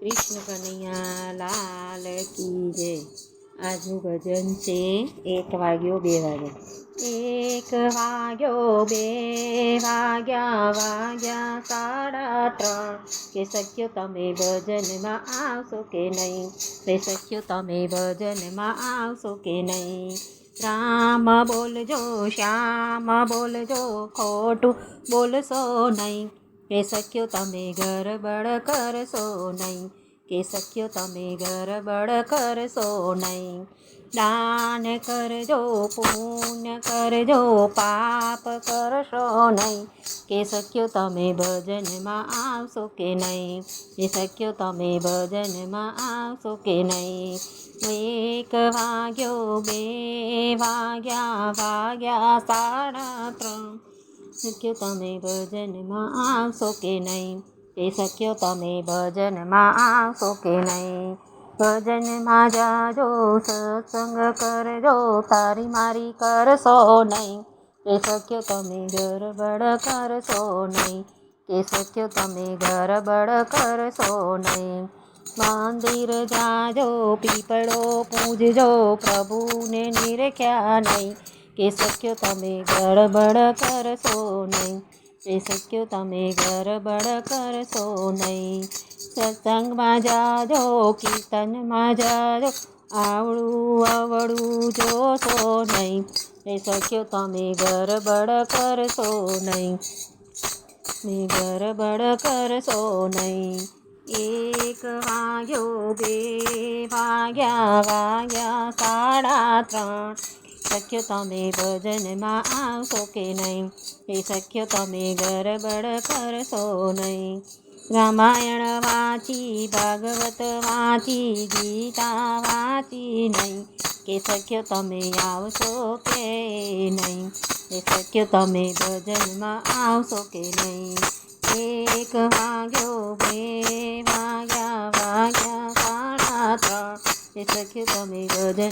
કૃષ્ણ કનૈયા લાલ કી જય. આજનું ભજન છે એક વાગ્યો બે વાગ્યો. એક વાગ્યો બે વાગ્યા વાગ્યા સાડા ત્રણ. કે શક્યો તમે ભજનમાં આવશો કે નહીં? તે શક્યો તમે ભજનમાં આવશો કે નહીં? રામ બોલજો, શ્યામ બોલજો, ખોટું બોલશો નહીં. કે સખ્યો તમે ગરબડ કરશો નહીં? કે સખ્યો તમે ગરબડ કરશો નહીં? દાન કરજો, પુણ્ય કરજો, પાપ કરશો નહીં? કે સખ્યો તમે ભજનમાં આવશો કે નહીં? કે સખ્યો તમે ભજનમાં આવશો કે નહીં? એક વાગ્યો, બે વાગ્યા વાગ્યા સાડા ત્રણ. સખ્યો તમે ભજનમાં આવશો કે નહીં. એ શક્યો તમે ભજનમાં આવશો કે નહીં ભજનમાં જાજો સત્સંગ કરજો, તારી મારી કરશો નહીં. એ શક્યો તમે ગરબડ કરશો નહીં કે શક્યો તમે ગરબડ કરશો નહીં. મંદિર જાજો, પીપળો પૂજજો, પ્રભુને નિરખ્યા નહીં. કે સખ્યો તમે ગરબડ કરશો નહીં કે સખ્યો તમે ગરબડ કરશો નહીં સત્સંગમાં જાજો કીર્તનમાં જાજો આવડું આવડું જોશો નહીં એ સખ્યો તમે ગરબડ કરશો નહીં મેં ગરબડ કરશો નહીં એક વાગ્યો બે વાગ્યા વાગ્યા સાડા ત્રણ સખ્યો તમે ભજનમાં આવશો કે નહીં? એ સખ્યો તમે ગરબડ કરશો નહીં? રામાયણ વાંચી, ભાગવત વાંચી, ગીતા વાંચી નહીં? કે સખ્યો તમે આવશો કે નહીં? એ સખ્યો તમે ભજનમાં આવશો કે નહીં? એક વાગ્યો, બે વાગ્યા વાગ્યા સાડા ત્રણ. એ સખ્યો તમે ભજન